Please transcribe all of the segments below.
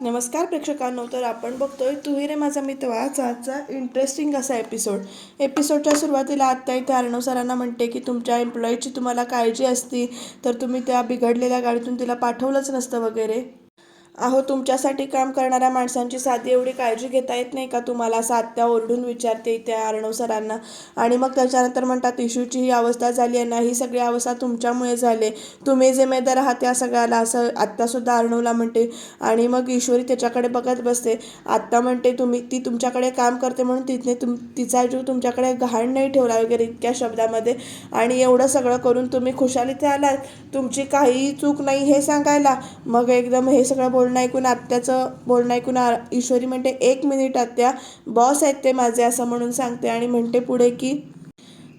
नमस्कार प्रेक्षकांनो तर आपण बघतोय तू रे माझा मित्र आजचा इंटरेस्टिंग असा एपिसोड एपिसोडच्या सुरुवातीला आत्ता इथे अर्णव सरांना म्हणते की तुमच्या एम्प्लॉईची तुम्हाला काळजी असती तर तुम्ही त्या बिघडलेल्या गाडीतून तिला पाठवलंच नसतं वगैरे. अहो तुमच्यासाठी काम करणाऱ्या माणसांची साधी एवढी काळजी घेता येत नाही का? तुम्हाला असं आत्या ओरडून विचारते त्या अर्णव सरांना. आणि मग त्याच्यानंतर म्हणतात इशूची ही अवस्था झाली आहे ना ही सगळी अवस्था तुमच्यामुळे झाले तुम्ही जिम्मेदार आहात त्या सगळ्याला असं आत्तासुद्धा अर्णवला म्हणते. आणि मग ईश्वरी त्याच्याकडे बघत बसते. आत्ता म्हणते तुम्ही ती तुमच्याकडे काम करते म्हणून तिने तुम तिचा जीव तुमच्याकडे घाण नाही ठेवला वगैरे इतक्या शब्दामध्ये. आणि एवढं सगळं करून तुम्ही खुशाली ते आलात. तुमची काहीही चूक नाही हे सांगायला. मग एकदम हे सगळं बोलणं ऐकून आत्याचं बोलणं ऐकून आ- ईश्वरी म्हणते एक मिनिट आत्या बॉस आहेत ते माझे असं म्हणून सांगते आणि म्हणते पुढे की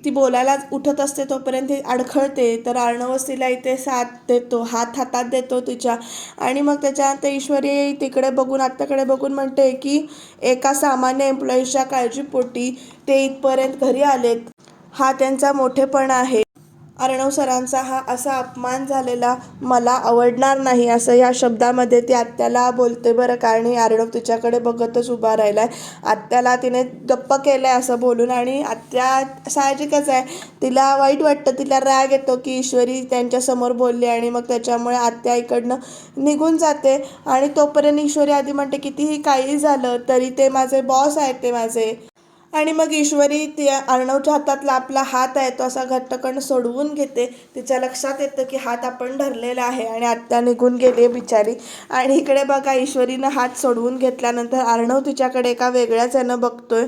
ती बोलायला उठत असते तोपर्यंत ती अडखळते. तर अर्णवच तिला इथे साथ देतो हात हातात देतो तिच्या. आणि मग त्याच्यानंतर ईश्वरी तिकडे बघून आत्याकडे बघून म्हणते की एका सामान्य एम्प्लॉईजच्या काळजीपोटी ते इथपर्यंत घरी आलेत. हा त्यांचा मोठेपणा आहे. अर्णव सरांचा हा असा अपमान झालेला मला आवडणार नाही असं या शब्दामध्ये ती आत्याला बोलते बरं कारण आणि अर्णव तिच्याकडे बघतच उभा राहिला आहे आत्याला तिने गप्प केलं आहे असं बोलून आणि आत्या साहजिकच आहे. तिला वाईट वाटतं तिला राग येतो की ईश्वरी त्यांच्यासमोर बोलली आणि मग त्याच्यामुळे आत्या इकडनं निघून जाते. आणि तोपर्यंत ईश्वरी आधी म्हणते कितीही काही झालं तरी ते माझे बॉस आहेत ते माझे. आणि मग ईश्वरी त्या अर्णवच्या हातातला आपला हात आहे तो असा घट्टकण सोडवून घेते. तिच्या लक्षात येतं की हात आपण धरलेला आहे आणि आत्या निघून गेली बिचारी. आणि इकडे बघा ईश्वरीनं हात सोडवून घेतल्यानंतर अर्णव तिच्याकडे एका वेगळ्याच यानं बघतोय.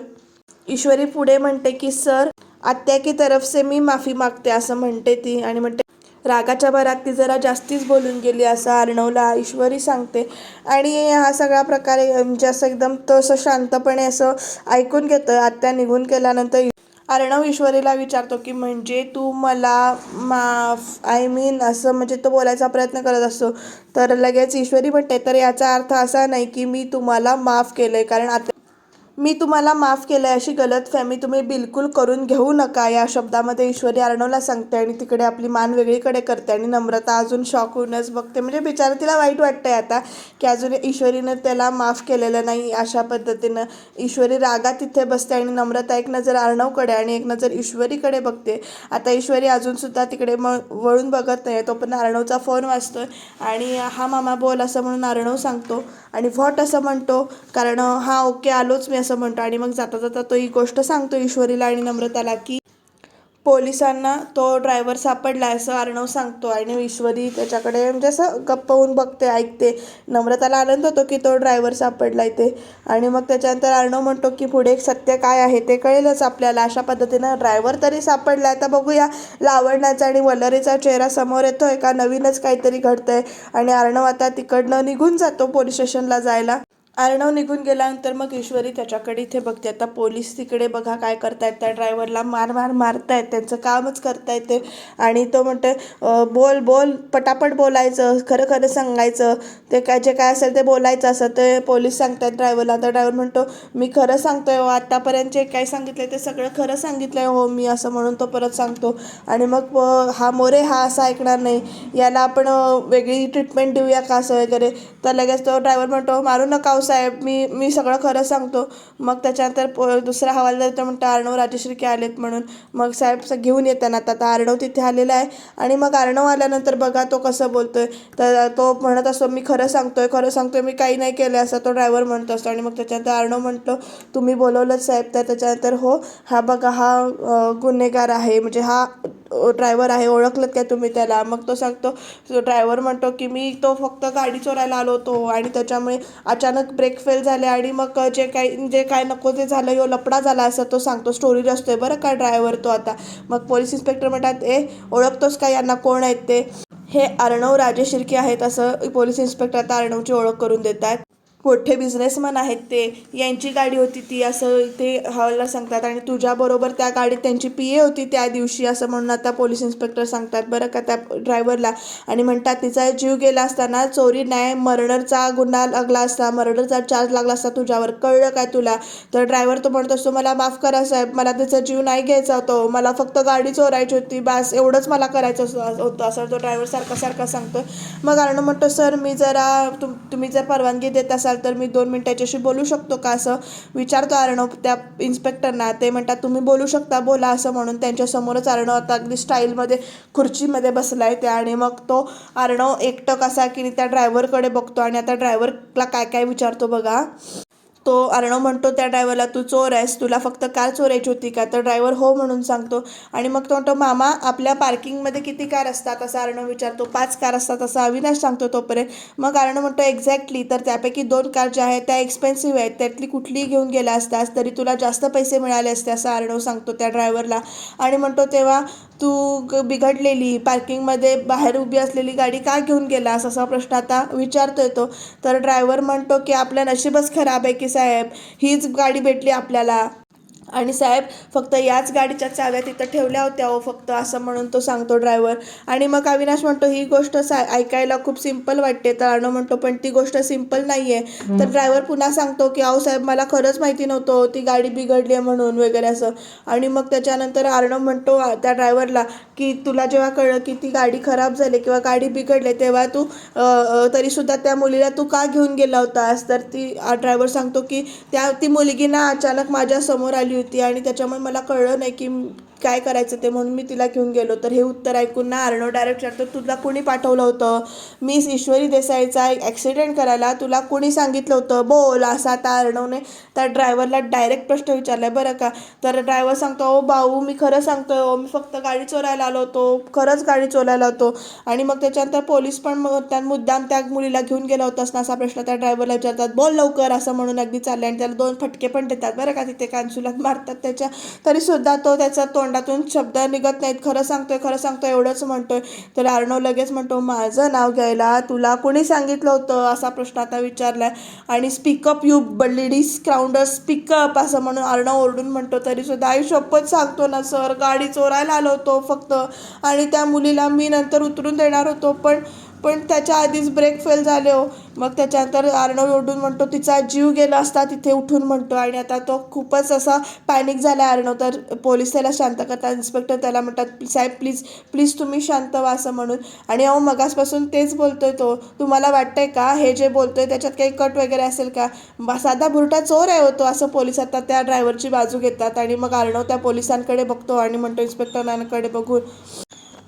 ईश्वरी पुढे म्हणते की सर आत्या की तरफ से मी माफी मागते असं म्हणते ती आणि म्हणते रागाच्या भरात ती जरा जास्तीच बोलून गेली असं अर्णवला ईश्वरी सांगते. आणि हा सगळा प्रकारे म्हणजे असं एकदम तो असं शांतपणे असं ऐकून घेतं. आत्या निघून गेल्यानंतर अर्णव ईश्वरीला विचारतो की म्हणजे तू मला माफ आय मीन असं म्हणजे तो बोलायचा प्रयत्न करत असतो. तर लगेच ईश्वरी म्हणते तर याचा अर्थ असा नाही की मी तुम्हाला माफ केलं आहे कारण आता मी तुम्हाला माफ केलं आहे अशी गलतफहमी तुम्ही बिलकुल करून घेऊ नका. या शब्दामध्ये ईश्वरी अर्णवला सांगते आणि तिकडे आपली मान वेगळीकडे करते आणि नम्रता अजून शॉक होऊनच बघते. म्हणजे बिचारा तिला वाईट वाटतंय आता की अजून ईश्वरीनं त्याला माफ केलेलं नाही अशा पद्धतीनं. ईश्वरी रागा तिथे बसते आणि नम्रता एक नजर अर्णवकडे आणि एक नजर ईश्वरीकडे बघते. आता ईश्वरी अजूनसुद्धा तिकडे म वळून बघत नाही तो पण अर्णवचा फोन वाजतोय. आणि हा मामा बोल असं म्हणून अर्णव सांगतो. आणि व्हॉट असं म्हणतो कारण हा ओके आलोच मी असं म्हणतो. आणि मग जाता जाता तो ही गोष्ट सांगतो ईश्वरीला आणि नम्रताला की पोलिसांना तो ड्रायव्हर सापडला असं अर्णव सांगतो. आणि ईश्वरी त्याच्याकडे म्हणजे असं गप्प होऊन बघते ऐकते. नम्रताला आनंद होतो की तो ड्रायव्हर सापडला इथे. आणि मग त्याच्यानंतर अर्णव म्हणतो की पुढे एक सत्य काय आहे ते कळेलच आपल्याला. अशा पद्धतीनं ड्रायव्हर तरी सापडला आता बघूया लावण्याचा आणि वलरीचा चेहरा समोर येतोय का? नवीनच काहीतरी घडतंय. आणि अर्णव आता तिकडनं निघून जातो पोलीस स्टेशनला जायला. अर्णव निघून गेल्यानंतर मग ईश्वरी त्याच्याकडे इथे बघते. आता पोलीस तिकडे बघा काय करतायत. त्या ड्रायव्हरला मार मार मारतायत. त्यांचं कामच करतायत ते. आणि तो म्हणते बोल बोल पटापट बोलायचं खरं खरं सांगायचं. ते काय जे काय असेल ते बोलायचं. असं ते पोलीस सांगतात ड्रायव्हरला. तर ड्रायव्हर म्हणतो मी खरं सांगतोय हो. आत्तापर्यंत जे काय सांगितलं ते सगळं खरं सांगितलंय हो मी असं म्हणून तो परत सांगतो. आणि मग हा मोरे हा असा ऐकणार नाही. याला आपण वेगळी ट्रीटमेंट देऊया का? असं वगैरे. तर लगेच तो ड्रायव्हर म्हणतो मारू नका हो साहेब मी मी सगळं खरं सांगतो. मग त्याच्यानंतर पो दुसरा हवालदार तर म्हणतो अर्णव राजश्रीके आलेत म्हणून. मग साहेब स- घेऊन येताना आता अर्णव तिथे आलेला आहे. आणि मग अर्णव आल्यानंतर बघा तो कसं बोलतोय. तर तो म्हणत असतो मी खरं सांगतोय खरं सांगतोय मी काही नाही केलं असं तो ड्रायव्हर म्हणत असतो. आणि मग त्याच्यानंतर अर्णव म्हणतो तुम्ही बोलवलंच साहेब. तर त्याच्यानंतर हो हा बघा हा गुन्हेगार आहे. म्हणजे हा ड्रायव्हर आहे ओळखलं काय तुम्ही त्याला? मग तो सांगतो ड्रायव्हर म्हणतो की मी तो फक्त गाडी चोरायला आलो होतो आणि त्याच्यामुळे अचानक ब्रेक फेल झाले आणि मग जे काही जे काय नको ते झालं यो लपडा झाला असं तो सांगतो. स्टोरी असतोय बरं का ड्रायव्हर तो आता. मग पोलीस इन्स्पेक्टर म्हणतात ए ओळखतोस का यांना? कोण आहेत ते? हे अर्णव राजे शिर्के आहेत असं पोलीस इन्स्पेक्टर आता अर्णवची ओळख करून देत आहेत. मोठे बिझनेसमन आहेत ते. यांची गाडी होती ती असं ते हवालदार सांगतात आणि तुझ्याबरोबर त्या गाडीत त्यांची पी ए होती त्या दिवशी असं म्हणून आता पोलीस इन्स्पेक्टर सांगतात बरं का त्या ड्रायव्हरला आणि म्हणतात तिचा जीव गेला असताना चोरी नाही मर्डरचा गुन्हा लागला असता मर्डरचा चार्ज लागला असता तुझ्यावर कळलं काय तुला? तर ड्रायव्हर तो म्हणत असतो मला माफ करा साहेब मला त्याचा जीव नाही घ्यायचा होतो मला फक्त गाडी चोरायची होती बस एवढंच मला करायचं असं- होतं. असं तो ड्रायव्हर सारखा सारखा सांगतो मग अर्ण म्हणतो सर मी जरा तुम तुम्ही जर परवानगी देत असाल तर मी दोन मिनिटाच्याशी बोलू शकतो का असं विचारतो अर्णव त्या इन्स्पेक्टरना ते म्हणतात तुम्ही बोलू शकता बोला असं म्हणून त्यांच्यासमोरच अर्णव आता अगदी स्टाईलमध्ये खुर्चीमध्ये बसला आहे त्या आणि मग तो अर्णव एकटक असा की त्या ड्रायव्हरकडे बघतो आणि आता ड्रायव्हरला काय काय विचारतो बघा. तो अर्णव म्हणतो त्या ड्रायव्हरला तू चोर आहेस तुला फक्त कार चोरायची होती का? तर ड्रायव्हर हो म्हणून सांगतो. आणि मग तो म्हणतो मामा आपल्या पार्किंगमध्ये किती कार असतात? असं अर्णव विचारतो. पाच कार असतात असं अविनाश सांगतो तोपर्यंत. मग अर्णव म्हणतो एक्झॅक्टली तर त्यापैकी दोन कार ज्या आहेत त्या एक्सपेन्सिव्ह आहेत. त्यातली कुठलीही घेऊन गेला असतास तरी तुला जास्त पैसे मिळाले असते असं अर्णव सांगतो त्या ड्रायव्हरला आणि म्हणतो तेव्हा तू ग- बिघडलेली पार्किंगमध्ये बाहेर उभी असलेली गाडी का घेऊन गेलास असा प्रश्न आता विचारतोय तो. तर ड्रायव्हर म्हणतो की आपलं नशीबच खराब आहे की साहेब हीच गाडी भेटली आपल्याला. आणि साहेब फक्त याच गाडीच्या चाव्या तिथं ठेवल्या होत्या हो फक्त असं म्हणून तो सांगतो ड्रायव्हर आणि मग अविनाश म्हणतो ही गोष्ट सा ऐकायला खूप सिंपल वाटते. तर अर्णव म्हणतो पण ती गोष्ट सिंपल नाही आहे तर ड्रायव्हर पुन्हा सांगतो की अहो साहेब मला खरंच माहिती नव्हतं ती गाडी बिघडली आहे म्हणून वगैरे असं. आणि मग त्याच्यानंतर अर्णव म्हणतो त्या ड्रायव्हरला की तुला जेव्हा कळलं की ती गाडी खराब झाली किंवा गाडी बिघडली तेव्हा तू तरीसुद्धा त्या मुलीला तू का घेऊन गेला होतास? तर ती ड्रायव्हर सांगतो की त्या ती मुलगी ना अचानक माझ्यासमोर आली होती आणि त्याच्यामुळे मला कळलं नाही की काय करायचं ते म्हणून मी तिला घेऊन गेलो. तर हे उत्तर ऐकून ना अर्णव डायरेक्ट तर तुला कुणी पाठवलं होतं? मिस ईश्वरी देसाईचा एक ॲक्सिडेंट करायला तुला कुणी सांगितलं होतं? बोल असा आता अर्णवने त्या ड्रायव्हरला डायरेक्ट प्रश्न विचारला बरं का? तर ड्रायव्हर सांगतो ओ भाऊ मी खरं सांगतोय ओ मी फक्त गाडी चोरायला आलो होतो खरंच गाडी चोरायला होतो. आणि मग त्याच्यानंतर पोलीस पण त्या मुद्दाम त्या मुलीला घेऊन गेला होतास ना? असा प्रश्न त्या ड्रायव्हरला विचारतात. बोल लवकर असं म्हणून अगदी चाललं आणि त्याला दोन फटके पण देतात. बरं का? तिथे कान्सुलात मारतात त्याच्या. तरीसुद्धा तो त्याचा तोंडातून शब्द निघत नाहीत. खरं सांगतोय खरं सांगतोय एवढंच म्हणतोय. तर अर्णव लगेच म्हणतो माझं नाव घ्यायला तुला कोणी सांगितलं होतं? असा प्रश्न आता विचारलाय. आणि speak up you ladies crowder speak up असं म्हणून अर्णव ओरडून म्हणतो तरीसुद्धा आई शपथ सांगतो ना सर. गाडी चोरायला आलो होतो फक्त. आणि त्या मुलीला मी नंतर उतरून देणार होतो. पण पण त्याच्या आधीच ब्रेक फेल झाले हो. मग त्याच्यानंतर अर्णव ओरडून म्हणतो तिचा जीव गेला असता तिथे उठून म्हणतो. आणि आता तो खूपच असा पॅनिक झाला अर्णव तर पोलीस त्याला शांत करतात. इन्स्पेक्टर त्याला म्हणतात साहेब प्लीज प्लीज तुम्ही शांत व्हा असं म्हणून. आणि अहो मगासपासून तेच बोलतोय तो. तुम्हाला वाटतंय का? हे जे बोलतोय त्याच्यात काही कट वगैरे असेल का? साधा भुरटा चोर आहे होतो असं पोलीस आता त्या ड्रायव्हरची बाजू घेतात. आणि मग अर्णव त्या पोलिसांकडे बघतो आणि म्हणतो इन्स्पेक्टरांकडे बघून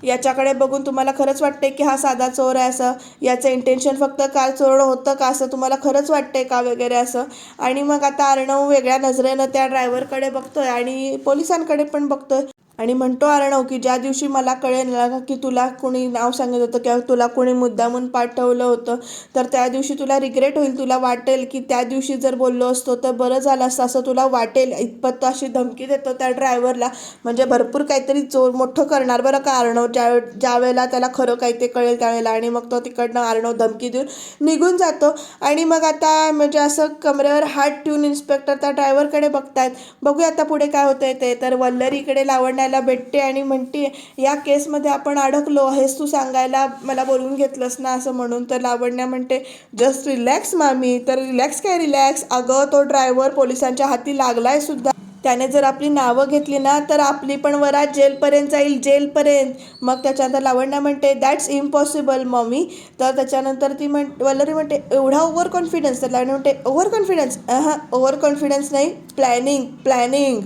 याच्याकडे बघून तुम्हाला खरंच वाटते की हा साधा चोर आहे असं? याचं इंटेन्शन फक्त कार चोरणं होतं का असं तुम्हाला खरंच वाटते का वगैरे असं? आणि मग आता अर्णव वेगळ्या नजरेनं त्या ड्रायव्हरकडे बघतोय आणि पोलिसांकडे पण बघतोय. आणि म्हणतो अर्णव की ज्या दिवशी मला कळेल ना की तुला कोणी नाव सांगत होतं किंवा तुला कोणी मुद्दामून पाठवलं होतं तर त्या दिवशी तुला रिग्रेट होईल तुला वाटेल की त्या दिवशी जर बोललो असतो तर बरं झालं असतं असं तुला वाटेल. इतपत तो अशी धमकी देतो त्या ड्रायव्हरला म्हणजे भरपूर काहीतरी जोर मोठं करणार बरं का अर्णव ज्या ज्या वेळेला त्याला खरं काही ते कळेल त्यावेळेला. आणि मग तो तिकडनं अर्णव धमकी देऊन निघून जातो. आणि मग आता म्हणजे असं कमरेवर हात ठेवून इन्स्पेक्टर त्या ड्रायव्हरकडे बघतायत. बघूया आता पुढे काय होतंय ते. तर वल्लरीकडे सांगायला भेटते आणि म्हणते या केसमध्ये आपण अडकलो हेच तू सांगायला मला बोलवून घेतलंस ना असं म्हणून तर लावण्या म्हणते जस्ट रिलॅक्स मामी तर रिलॅक्स काय रिलॅक्स? अगं तो ड्रायव्हर पोलिसांच्या हाती लागलाय सुद्धा. त्याने जर आपली नावं घेतली ना तर आपली पण वरात जेलपर्यंत जाईल जेलपर्यंत. मग त्याच्यानंतर लावण्या म्हणते दॅट्स इम्पॉसिबल मम्मी तर त्याच्यानंतर ती म्हण वल्लरी म्हणते एवढा ओव्हर कॉन्फिडन्स तर लावण्या म्हणते ओव्हर कॉन्फिडन्स हां ओव्हर कॉन्फिडन्स नाही प्लॅनिंग प्लॅनिंग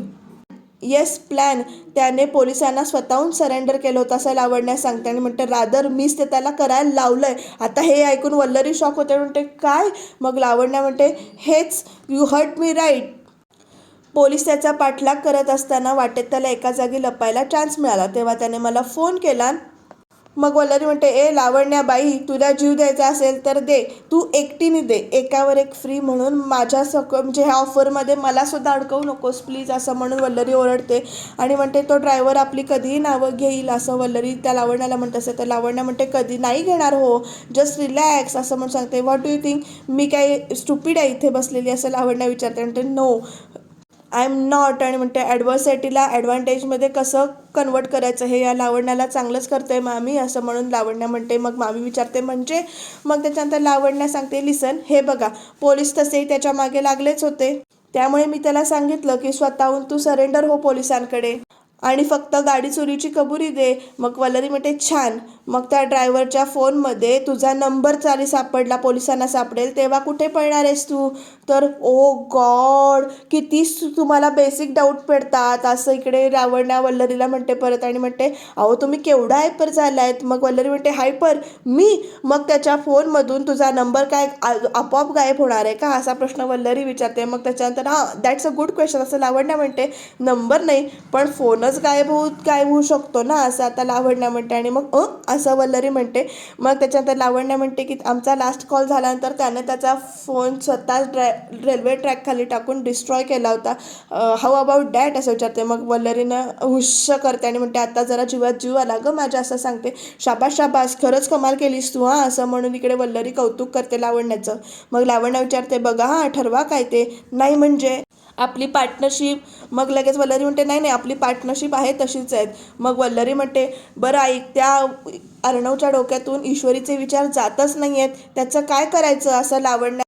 येस प्लॅन. त्याने पोलिसांना स्वतःहून सरेंडर केलं होतं असं लावण्यास सांगते. आणि म्हणते रादर मीच ते त्याला करायला लावलं आहे आता हे ऐकून वल्लरी शॉक होते. म्हणते काय? मग लावण्या म्हणते हेच you hurt me right police त्याचा पाठलाग करत असताना वाटेत त्याला एका जागी लपायला चान्स मिळाला. तेव्हा त्याने मला फोन केला. मग वल्लरी म्हणते ए लावण्या बाई तुला जीव द्यायचा असेल तर दे. तू एकटीने दे. एकावर एक फ्री म्हणून माझ्या सक म्हणजे ह्या ऑफरमध्ये मला सुद्धा अडकवू नकोस प्लीज असं म्हणून वल्लरी ओरडते. आणि म्हणते तो ड्रायव्हर आपली कधीही नावं घेईल असं वल्लरी त्या लावण्याला म्हणत असते. तर लावण्या म्हणते कधी नाही घेणार हो. जस्ट रिलॅक्स असं म्हणून सांगते. व्हॉट डू यू थिंक मी काय स्टुपिड आहे इथे बसलेली? असं लावण्या विचारते. म्हणते नो आय एम नॉट आणि म्हणते ॲडव्हर्सिटीला ॲडव्हान्टेजमध्ये कसं कन्वर्ट करायचं हे या लावण्याला चांगलंच करते मामी असं म्हणून लावण्या म्हणते. मग मामी विचारते म्हणजे? मग त्याच्यानंतर लावण्या सांगते लिसन हे बघा पोलीस तसेही त्याच्यामागे लागलेच होते. त्यामुळे मी त्याला सांगितलं की स्वतःहून तू सरेंडर हो पोलिसांकडे आणि फक्त गाडी चोरीची कबुरी दे. मग वल्लरी म्हणते छान. मग त्या ड्रायव्हरच्या फोनमध्ये तुझा नंबर चाली सापडला पोलिसांना सापडेल तेव्हा कुठे पळणार आहेस तू? तर ओ गॉड किती तुम्हाला बेसिक डाऊट पडतात. असं इकडे रावणा वल्लरीला म्हणते परत आणि म्हणते अहो तुम्ही केवढा हायपर झाला आहेत मग वल्लरी म्हणते हायपर मी? मग त्याच्या फोनमधून तुझा नंबर काय आपोआप गायब होणार आहे का? असा प्रश्न वल्लरी विचारते. मग त्याच्यानंतर हां दॅट्स अ गुड क्वेश्चन असं लावण्या म्हणते नंबर नाही पण फोनच गायब होऊ गायब होऊ शकतो ना? असं आता लावण्या म्हणते आणि मग अ? असं वल्लरी म्हणते. मग त्याच्यानंतर लावण्या म्हणते की आमचा लास्ट कॉल झाल्यानंतर त्याने त्याचा फोन स्वतः ड्राय रेल्वे ट्रॅकखाली टाकून डिस्ट्रॉय केला होता. हाऊ अबाउट डॅट असं विचारते. मग वल्लरीनं हुश्य करते आणि म्हणते आता जरा जीवात जीव आला गं माझ्या असं सांगते. शाबास शाबास खरंच कमाल केलीस तू हां असं म्हणून इकडे वल्लरी कौतुक करते लावण्याचं. मग लावण्या विचारते बघा हां ठरवा काय ते. नाही म्हणजे. आपली पार्टनरशिप मग लगेच वल्लरी म्हणते नाही नाही आपली पार्टनरशिप आहे तशीच आहेत. मग वल्लरी म्हणते बरं ऐक त्या अर्णवच्या डोक्यातून ईश्वरीचे विचार जातच नाही आहेत त्याचं काय करायचं असं लावण्या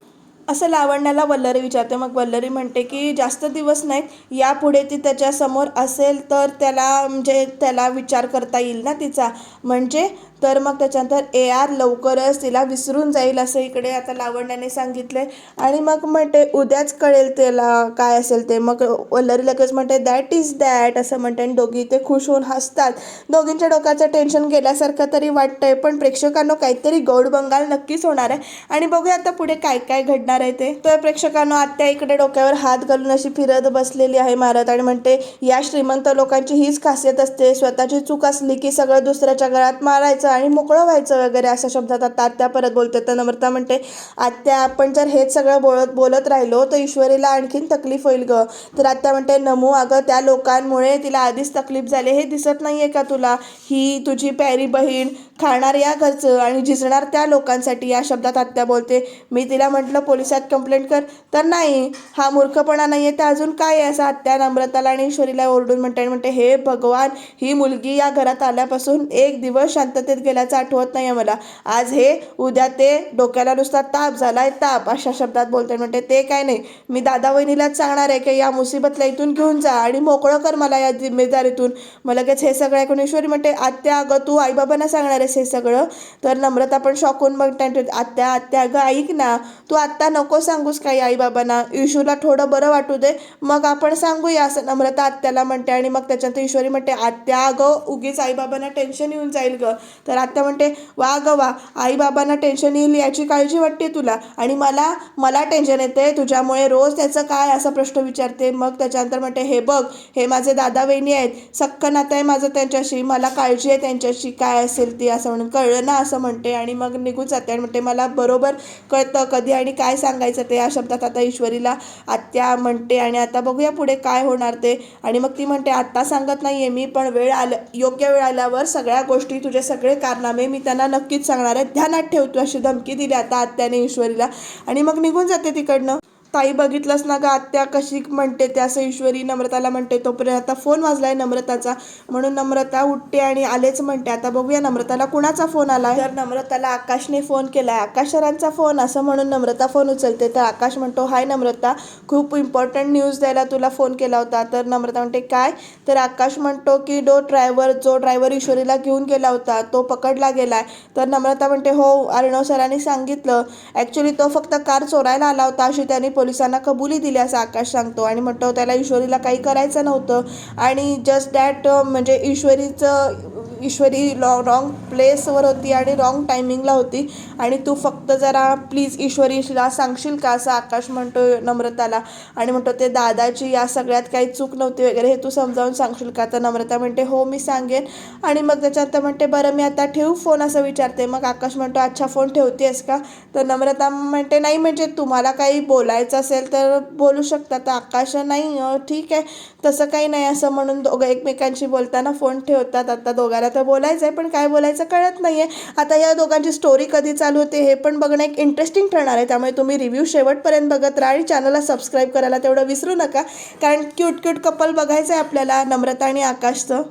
असं लावण्याला वल्लरी विचारते. मग वल्लरी म्हणते की जास्त दिवस नाहीत. यापुढे ती त्याच्यासमोर असेल तर त्याला म्हणजे त्याला विचार करता येईल ना तिचा. म्हणजे तर मग त्याच्यानंतर ए आर लवकरच तिला विसरून जाईल असं इकडे आता लावण्याने सांगितले आणि मग म्हणते उद्याच कळेल त्याला काय असेल ते. मग वल्लरी लगेच म्हणते दॅट इज दॅट असं म्हणते आणि दोघी ते खुश होऊन हसतात. दोघींच्या डोक्याचं टेन्शन गेल्यासारखं तरी वाटतंय पण प्रेक्षकांनो काहीतरी गौड बंगाल नक्कीच होणार आहे. आणि बघूया आता पुढे काय काय घडणार आहे ते. तर प्रेक्षकांनो आत्या इकडे डोक्यावर हात घालून अशी फिरत बसलेली आहे मारत आणि म्हणते या श्रीमंत लोकांची हीच खासियत असते. स्वतःची चूक असली की सगळं दुसऱ्याच्या गळ्यात मारायचं. आणि मोकळं व्हायचं वगैरे अशा शब्दात आता आत्या परत बोलते. तर नम्रता म्हणते आत्या आपण जर हेच सगळं बोलत बोलत राहिलो तर ईश्वरीला आणखीन तकलीफ होईल ग. तर आत्या म्हणते नमू अगं त्या लोकांमुळे तिला आधीच तकलीफ झाली. हे दिसत नाही आहे का तुला? ही तुझी प्यारी बहीण खाणार या घरचं आणि झिजणार त्या लोकांसाठी या शब्दात आत्या बोलते. मी तिला म्हटलं पोलिसात कंप्लेंट कर. तर नाही हा मूर्खपणा नाही आहे तर अजून काय आहे? असं आत्या नम्रताला आणि ईश्वरीला ओरडून म्हणते आणि म्हणते हे भगवान ही मुलगी या घरात आल्यापासून एक दिवस शांततेत गेल्याचं आठवत नाही आहे मला. आज हे उद्या ते डोक्याला नुसता ताप झालाय ताप अशा शब्दात बोलते म्हणते ते काय नाही. मी दादा वहिनीलाच सांगणार आहे की या मुसीबतला इथून घेऊन जा आणि मोकळं कर मला या जिम्मेदारीतून. मग लगेच हे सगळं ऐकून ईश्वरी म्हणते आत्या अगं तू आईबाबांना सांगणार आहे आहेस हे सगळं तर नम्रता पण शॉकून मग त्या- आत्या आत्या अगं ऐक ना तू आत्ता नको सांगूस काही आईबाबांना. इशूला थोडं बरं वाटू दे. मग आपण सांगूया असं नम्रता आत्याला म्हणते आणि मग त्याच्यानंतर ईश्वरी म्हणते आत्या अगं उगीच आईबाबांना टेन्शन येऊन जाईल गं. तर आत्या म्हणते वा ग वा आईबाबांना टेन्शन येईल याची काळजी वाटते तुला आणि मला मला टेन्शन येते. तुझ्यामुळे रोज त्याचं काय? असा प्रश्न विचारते. मग त्याच्यानंतर म्हणते हे बघ हे माझे दादा वहिनी आहेत. सक्क नातं आहे माझं त्यांच्याशी. मला काळजी आहे त्यांच्याशी. काय असेल ती असं म्हणून कळलं ना असं म्हणते आणि मग निघून जाते आणि म्हणते मला बरोबर कळतं कधी आणि काय सांगायचं ते या शब्दात आता ईश्वरीला आत्या म्हणते आणि आता बघूया पुढे काय होणार ते. आणि मग ती म्हणते आत्ता सांगत नाही आहे मी पण वेळ आलं योग्य वेळ आल्यावर सगळ्या गोष्टी तुझे सगळे कारनामे मी त्यांना नक्कीच सांगणार आहे. ध्यानात ठेवतो अशी धमकी दिली आता आत्याने ईश्वरीला. आणि मग निघून जाते तिकडनं. ताई बघितलंच ना का आत्या कशी म्हणते ते असं ईश्वरी नम्रताला म्हणते तोपर्यंत आता फोन वाजलाय नम्रताचा. म्हणून नम्रता उठते आणि आलेच म्हणते आता बघूया नम्रताला कुणाचा फोन आला तर नम्रताला आकाशने फोन केलाय. आकाश सरांचा फोन असं म्हणून नम्रता फोन उचलते. तर आकाश म्हणतो हाय नम्रता खूप इम्पॉर्टंट न्यूज द्यायला तुला फोन केला होता. तर नम्रता म्हणते काय? तर आकाश म्हणतो की डो ड्रायव्हर जो ड्रायव्हर ईश्वरीला घेऊन गेला होता तो पकडला गेलाय. तर नम्रता म्हणते हो अर्णव सरांनी सांगितलं. ॲक्च्युली तो फक्त कार चोरायला आला होता अशी त्यांनी पोलिसांना कबुली दिली असं आकाश सांगतो आणि म्हणतो त्याला ईश्वरीला काही करायचं नव्हतं. आणि जस्ट दॅट म्हणजे ईश्वरीचं ईश्वरी लॉ रॉंग प्लेसवर होती आणि रॉंग टायमिंगला होती. आणि तू फक्त जरा प्लीज ईश्वरीला सांगशील का असं आकाश म्हणतो नम्रताला. आणि म्हणतो ते दादाची या सगळ्यात काही चूक नव्हती वगैरे हे तू समजावून सांगशील का? तर नम्रता म्हणते हो मी सांगेन. आणि मग त्याच्यानंतर म्हणते बरं मी आता ठेवू फोन असं विचारते. मग आकाश म्हणतो अच्छा फोन ठेवतेस का? तर नम्रता म्हणते नाही म्हणजे तुम्हाला काही बोलायचं असेल तर बोलू शकता तर आकाश नाही ठीक आहे. तसं काही नाही असं म्हणून दोघं एकमेकांशी बोलताना फोन ठेवतात. आता दोघांना तर बोलायचं आहे पण काय बोलायचं कळत नाही आहे आता या दोघांची स्टोरी कधी चालू होते हे पण बघणं एक इंटरेस्टिंग ठरणार आहे. त्यामुळे तुम्ही रिव्ह्यू शेवटपर्यंत बघत राहा आणि चॅनलला सबस्क्राईब करायला तेवढं विसरू नका. कारण क्यूट क्यूट कपल बघायचं आहे आपल्याला नम्रता आणि आकाशचं.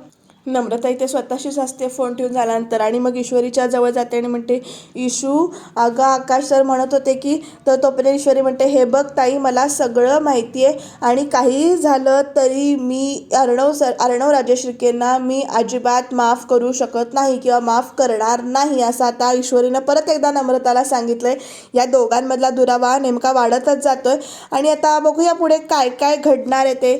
नम्रता इथे स्वतःशीच असते फोन ठेवून झाल्यानंतर आणि मग ईश्वरीच्या जवळ जाते आणि म्हणते इशू अगं आकाश सर म्हणत होते की तर तोपर्यंत ईश्वरी म्हणते हे बघ ताई मला सगळं माहिती आहे आणि काही झालं तरी मी अर्णव सर अर्णव राजेश्रिकेंना मी अजिबात माफ करू शकत नाही किंवा माफ करणार नाही असं आता ईश्वरीनं परत एकदा नम्रताला सांगितलं आहे या दोघांमधला दुरावा नेमका वाढतच जातोय. आणि आता बघूया पुढे काय काय घडणार आहे ते.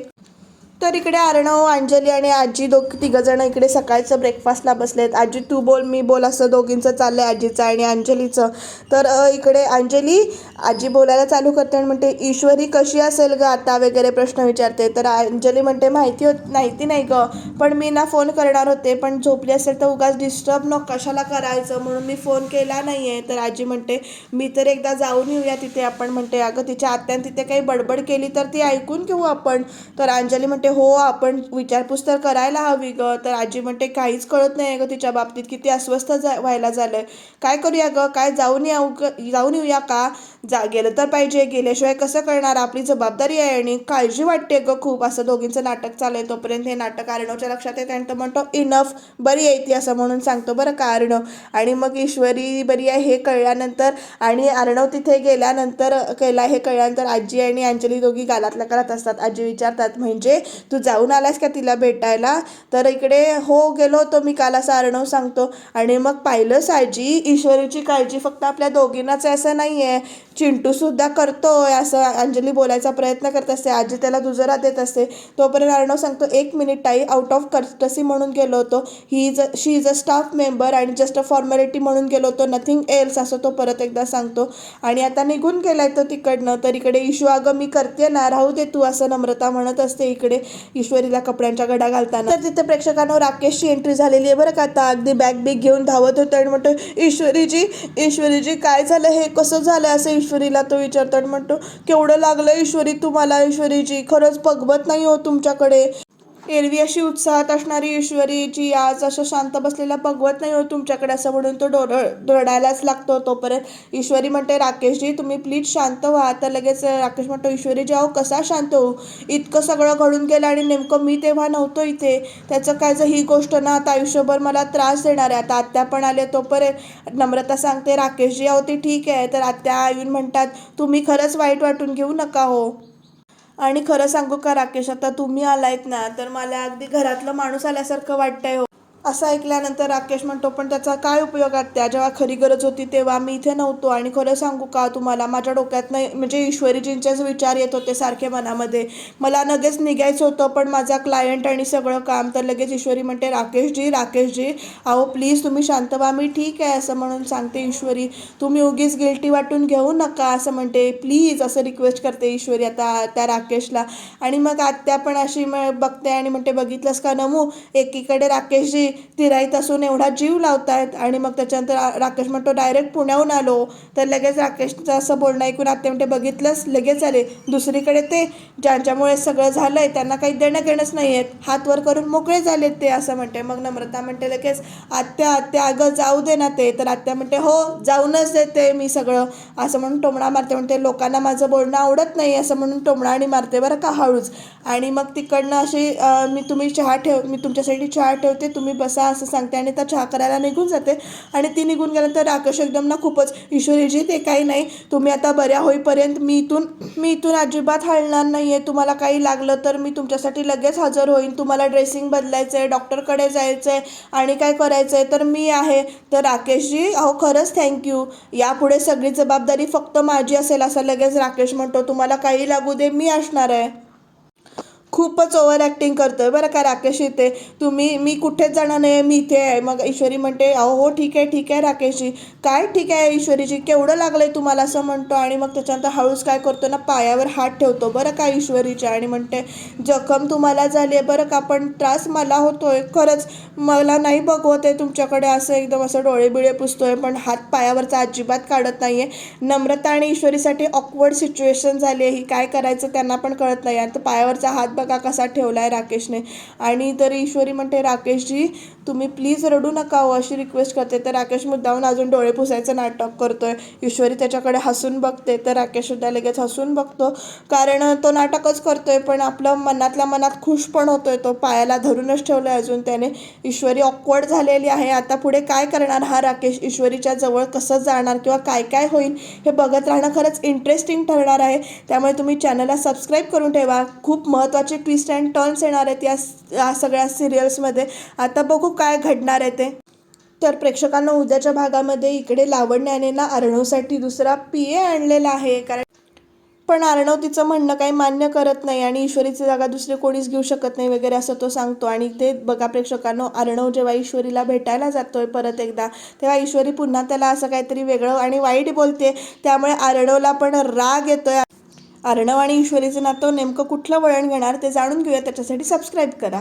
तर इकडे अर्णव अंजली आणि आजी दोघ तिघंजणं इकडे सकाळचं ब्रेकफास्टला बसलेत. आजी तू बोल मी बोल असं दोघींचं चाललं आहे आजीचं आणि अंजलीचं. तर इकडे अंजली आजी बोलायला चालू करते आणि म्हणते ईश्वरी कशी असेल ग आता? वगैरे प्रश्न विचारते. तर अंजली म्हणते माहिती होत माहिती नाही ग पण मी ना फोन करणार होते पण झोपली असेल तर उगाच डिस्टर्ब न कशाला करायचं? म्हणून मी फोन केला नाही आहे तर आजी म्हणते मी तर एकदा जाऊन येऊया तिथे. आपण म्हणते अगं तिच्या आत्याने तिथे काही बडबड केली तर ती ऐकून घेऊ आपण. तर अंजली म्हणते हो आपण विचारपूस तर करायला हवी ग. तर आजी म्हणते काहीच कळत नाही ग तिच्या बाबतीत. किती अस्वस्थ जा व्हायला झालंय. काय करूया ग? काय जाऊन येऊ ग- जाऊन येऊया का? जा गेलं तर पाहिजे. गेल्याशिवाय कसं करणार? आपली जबाबदारी आहे आणि काळजी वाटते ग खूप. असं दोघींचं नाटक चालू आहे तोपर्यंत हे नाटक अर्णवच्या लक्षात येते आणि तो म्हणतो इनफ बरी आहे ती असं म्हणून सांगतो बरं का अर्णव आणि मग ईश्वरी बरी आहे हे कळल्यानंतर आणि अर्णव तिथे गेल्यानंतर केला हे कळल्यानंतर आजी आणि अंजली दोघी गालातल्या करत असतात. आजी विचारतात म्हणजे तू जाऊन आलास का तिला भेटायला? तर इकडे हो गेलो होतो मी काल असं अर्णव सांगतो. आणि मग पाहिलंच आजी ईश्वरीची काळजी फक्त आपल्या दोघींनाच आहे असं नाही आहे चिंटू सुद्धा करतोय असं अंजली बोलायचा प्रयत्न करत असते. आजी त्याला दुजरा देत असते. तोपर्यंत अर्णव सांगतो एक मिनिट ताई आउट ऑफ कस्टसी म्हणून गेलो होतो. He is she is a staff member आणि जस्ट अ फॉर्मॅलिटी म्हणून गेलो होतो. नथिंग एल्स असं तो परत एकदा सांगतो. आणि आता निघून गेलाय तो तिकडनं. तर इकडे इशू अगं मी करते ना. राहू दे तू असं नम्रता म्हणत असते इकडे. ईश्वरीला कपड्यांच्या गड्या घालताना. तर तिथे प्रेक्षकांना राकेशची एंट्री झालेली आहे बरं का. आता अगदी बॅग बिग घेऊन धावत होतो आणि म्हणतो ईश्वरीजी ईश्वरीजी काय झालं? हे कसं झालं? असं ईश्वरीला तो विचारतो आणि म्हणतो केवढं लागलं ईश्वरी तुम्हाला? ईश्वरीजी खरंच बघवत नाही हो तुमच्याकडे. एरवी अशी उत्साहात असणारी ईश्वरीची आज असं शांत बसलेला भगवत नाही हो तुमच्याकडे असं म्हणून तो डोर रडायलाच लागतो तोपर्यंत. ईश्वरी म्हणते राकेशजी तुम्ही प्लीज शांत व्हा. तर लगेच राकेश म्हणतो ईश्वरीजी अहो कसा शांत होऊ? इतकं सगळं घडून गेलं आणि नेमकं मी तेव्हा नव्हतो इथे. त्याचं काय जर ही गोष्ट ना आता आयुष्यभर मला त्रास देणार आहे. आता आत्या पण आले तोपर्यंत नम्रता सांगते राकेशजी अहो ती ठीक आहे. तर आत्या येऊन म्हणतात तुम्ही खरंच वाईट वाटून घेऊ नका हो. आणि खरं सांगू का राकेश आता तुम्ही आलायत ना तर मला अगदी घरातलं माणूस आल्यासारखं वाटतंय हो. असं ऐकल्यानंतर राकेश म्हणतो पण त्याचा काय उपयोग आहे? त्या जेव्हा खरी गरज होती तेव्हा मी इथे नव्हतो आणि खरं सांगू का तुम्हाला? माझ्या डोक्यात नाही म्हणजे ईश्वरीजींचेच विचार येत होते सारखे मनामध्ये. मला लगेच निघायचं होतं पण माझा क्लायंट आणि सगळं काम तर लगेच ईश्वरी म्हणते राकेशजी राकेशजी अहो प्लीज तुम्ही शांत व्हा मी ठीक आहे असं म्हणून सांगते ईश्वरी. तुम्ही उगीच गिल्टी वाटून घेऊ नका असं म्हणते. प्लीज असं रिक्वेस्ट करते ईश्वरी आता त्या राकेशला. आणि मग आत्या पण अशी म- बघते आणि म्हणते बघितलंस का नमू? एकीकडे राकेशजी तिराईत असून एवढा जीव लावतायत आणि मग त्याच्यानंतर राकेश म्हणतो डायरेक्ट पुण्याहून आलो. तर लगेच राकेशचं असं बोलणं ऐकून आत्या म्हणते बघितलंस लगेच आले. दुसरीकडे ते ज्यांच्यामुळे सगळं झालंय त्यांना काही देणं घेणंच नाही आहेत हात वर करून मोकळे झालेत ते असं म्हणते. मग नम्रता म्हणते लगेच आत्या आत्या अगं जाऊ दे ना ते. तर आत्या म्हणते हो जाऊनच देते मी सगळं. असं म्हणून टोमणा मारते. म्हणते लोकांना माझं बोलणं आवडत नाही असं म्हणून टोमणा आणि मारते बरं का हळूच. आणि मग तिकडनं अशी मी तुम्ही चहा ठेव मी तुमच्यासाठी चहा ठेवते तुम्ही बसा असं सांगते आणि त्या चहा करायला निघून जाते. आणि ती निघून गेल्यानंतर राकेश एकदम ना खूपच ईश्वरीजी ते काही नाही. तुम्ही आता बऱ्या होईपर्यंत मी इथून मी इथून अजिबात हलणार नाही आहे तुम्हाला काही लागलं तर मी तुमच्यासाठी लगेच हजर होईन. तुम्हाला ड्रेसिंग बदलायचं आहे डॉक्टरकडे जायचं आहे आणि काय करायचं आहे तर मी आहे. तर राकेशजी अहो खरंच थँक्यू यापुढे सगळी जबाबदारी फक्त माझी असेल असं लगेच राकेश म्हणतो. तुम्हाला काही लागू दे मी असणार आहे. खूपच ओव्हर ॲक्टिंग करतोय. बरं का राकेश इथे? तुम्ही मी कुठेच जाणार नाही मी इथे आहे. मग ईश्वरी म्हणते अहो हो ठीक आहे ठीक आहे राकेशजी. काय ठीक आहे ईश्वरीजी? केवढं लागलं आहे तुम्हाला? असं म्हणतो आणि मग त्याच्यानंतर हळूच काय करतो ना पायावर हात ठेवतो. बरं का ईश्वरीच्या आणि म्हणते जखम तुम्हाला झाली आहे. बरं का पण त्रास मला होतोय. खरंच मला नाही बघवत आहे तुमच्याकडे. असं एकदम असं डोळे बिळे पुसतोय. पण हात पायावरचा अजिबात काढत नाही आहे नम्रता आणि ईश्वरीसाठी ऑकवर्ड सिच्युएशन झाली आहे. ही काय करायचं त्यांना पण कळत नाही. आता पायावरचा हात बघा कसा ठेवला आहे राकेशने. आणि तर ईश्वरी म्हणते राकेशजी तुम्ही प्लीज रडू नका हो अशी रिक्वेस्ट करते. तर राकेश मुद्दाहून अजून डोळे पुसायचं नाटक करतोय. ईश्वरी त्याच्याकडे हसून बघते. तर राकेश सुद्धा लगेच हसून बघतो. कारण तो नाटकच करतोय पण आपलं मनातल्या मनात खुश पण होतोय. तो पायाला धरूनच ठेवलंय अजून त्याने. ईश्वरी ऑकवर्ड झालेली आहे. आता पुढे काय करणार हा राकेश? ईश्वरीच्या जवळ कसं जाणार किंवा काय काय होईल हे बघत राहणं खरंच इंटरेस्टिंग ठरणार आहे. त्यामुळे तुम्ही चॅनलला सबस्क्राईब करून ठेवा. खूप महत्त्वाचे ट्विस्ट अँड टर्न्स येणार आहेत या या सगळ्या सिरियल्समध्ये आता बघू बघू काय घडणार आहे ते? तर प्रेक्षकांना उद्याच्या भागामध्ये इकडे लावण्याने ना अर्णवसाठी दुसरा पी ए आणलेला आहे. कारण पण अर्णव तिचं म्हणणं काही मान्य करत नाही आणि ईश्वरीची जागा दुसरे कोणीच घेऊ शकत नाही वगैरे असं तो सांगतो. आणि ते बघा प्रेक्षकांनो अर्णव जेव्हा ईश्वरीला भेटायला जातोय परत एकदा तेव्हा ईश्वरी पुन्हा त्याला असं काहीतरी वेगळं आणि वाईट बोलते. त्यामुळे अर्णवला पण राग येतोय. अर्णव आणि ईश्वरीचं नातं नेमकं कुठलं वळण घेणार ते जाणून घेऊया. त्याच्यासाठी सबस्क्राईब करा.